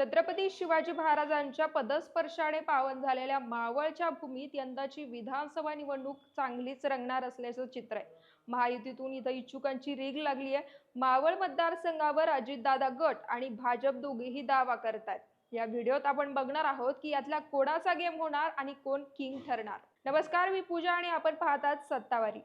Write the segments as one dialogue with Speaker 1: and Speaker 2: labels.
Speaker 1: छत्रपती शिवाजी महाराजांच्या पदस्पर्शाने पावन झालेल्या मावळच्या भूमीत यंदाची विधानसभा निवडणूक चांगलीच रंगणार असल्याचं चित्र आहे. महायुतीतून इथं इच्छुकांची रीग लागली आहे. मावळ मतदारसंघावर अजितदादा गट आणि भाजप दोघेही दावा करतात या व्हिडिओत आपण बघणार आहोत की यातला कोणाचा गेम होणार आणि कोण किंग ठरणार. नमस्कार मी पूजा आणि आपण पाहतात सत्तावारी.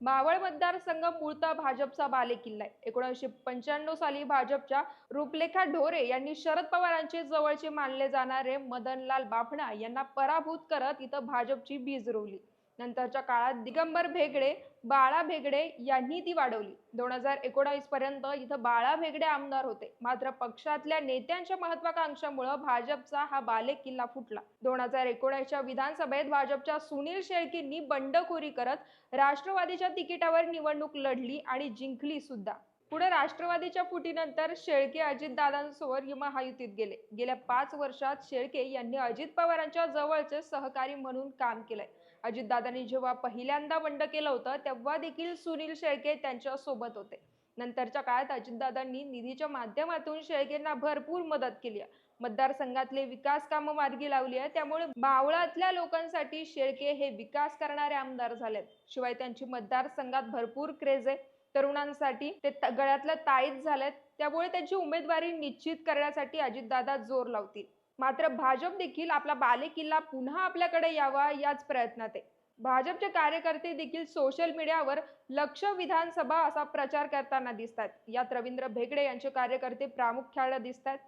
Speaker 1: मावळ मतदारसंघ मूळता भाजपचा बालेकिल्ला आहे. एकोणीसशे पंच्याण्णव साली भाजपच्या रूपलेखा ढोरे यांनी शरद पवारांचे जवळचे मानले जाणारे मदनलाल बाफणा यांना पराभूत करत इथं भाजपची बीज रोवली. नंतरच्या काळात दिगंबर भेगडे बाळा भेगडे यांनी ती वाढवली. दोन हजार एकोणावीस पर्यंत इथं बाळा भेगडे आमदार होते. मात्र पक्षातल्या नेत्यांच्या महत्वाकांक्षामुळे भाजपचा हा बाले किल्ला फुटला. दोन हजार एकोणीसच्या विधानसभेत भाजपच्या सुनील शेळकींनी बंडखोरी करत राष्ट्रवादीच्या तिकिटावर निवडणूक लढली आणि जिंकली सुद्धा. पुढे राष्ट्रवादीच्या फुटीनंतर शेळके अजितदादांसोबत महायुतीत गेले. गेल्या पाच वर्षात शेळके यांनी अजित पवारांच्या जवळचे सहकारी म्हणून काम केलंय. अजितदादांनी जेव्हा पहिल्यांदा बंड केलं होतं तेव्हा देखील सुनील शेळके त्यांच्यासोबत होते. नंतरच्या काळात अजितदादांनी निधीच्या माध्यमातून शेळकेंना भरपूर मदत केली आहे. मतदारसंघातले विकास कामं मार्गी लावली आहे त्यामुळे बावळातल्या लोकांसाठी शेळके हे विकास करणारे आमदार झालेत. शिवाय त्यांची मतदारसंघात भरपूर क्रेज आहे. तरुणांसाठी ते गळ्यातलं ताईत झालेत. त्यामुळे त्यांची उमेदवारी निश्चित करण्यासाठी अजितदादा जोर लावतील. मात्र भाजप देखील आपला बालेकिल्ला पुन्हा आपल्याकडे यावा याच प्रयत्नात आहे. भाजपचे कार्यकर्ते देखील सोशल मीडियावर लक्ष विधानसभा असा प्रचार करताना दिसतात. यात रवींद्र भेगडे यांचे कार्यकर्ते प्रामुख्याने दिसतात.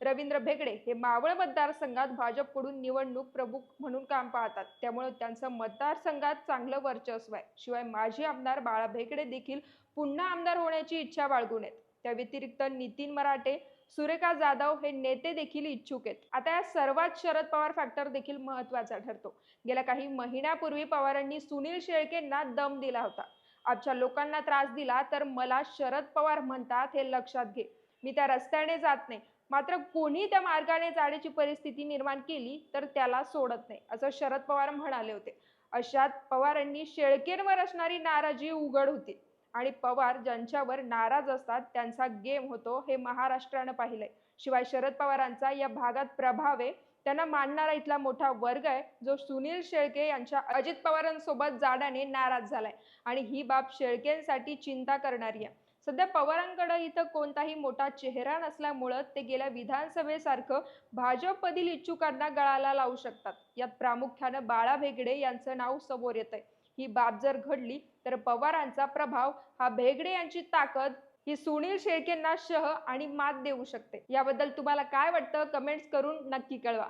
Speaker 1: रवींद्र भेगडे हे मावळ मतदारसंघात भाजपकडून निवडणूक प्रमुख म्हणून काम पाहतात. त्यामुळे त्यांचं मतदारसंघात चांगलं वर्चस्व आहे. शिवाय माजी आमदार बाळा भेगडे देखील पुन्हा आमदार होण्याची इच्छा बाळगून आहेत. त्या व्यतिरिक्त नितीन मराठे सुरेखा जाधव हे नेते देखील इच्छुक आहेत. आता या सर्वात शरद पवार फॅक्टर देखील महत्त्वाचा ठरतो. गेल्या काही महिन्यापूर्वी पवारांनी सुनील शेळकेंना दम दिला होता. आमच्या लोकांना त्रास दिला तर मला शरद पवार म्हणतात हे लक्षात घे. मी त्या रस्त्याने जात नाही. मात्र कोणी त्या मार्गाने जाण्याची परिस्थिती निर्माण केली तर त्याला सोडत नाही असं शरद पवार म्हणाले होते. अशात पवारांनी शेळकेंवर असणारी नाराजी उघड होती. आणि पवार ज्यांच्यावर नाराज असतात त्यांचा गेम होतो हे महाराष्ट्रानं पाहिलंय. शिवाय शरद पवारांचा या भागात प्रभाव आहे. त्यांना मानणारा इथला मोठा वर्ग आहे जो सुनील शेळके यांच्या अजित पवारांसोबत जाण्याने नाराज झालाय. आणि ही बाब शेळकेंसाठी चिंता करणारी आहे. सध्या पवारांकडे इथं कोणताही मोठा चेहरा नसल्यामुळं ते गेल्या विधानसभेसारखं भाजपमधील इच्छुकांना गळाला लावू शकतात. यात प्रामुख्यानं बाळा भेगडे यांचं नाव समोर येत आहे ही बाब जर घडली तर पवारांचा प्रभाव हा भेगडे यांची ताकद ही सुनील शेळकेंना शह आणि मात देऊ शकते. याबद्दल तुम्हाला काय वाटतं? कमेंट्स करून नक्की कळवा.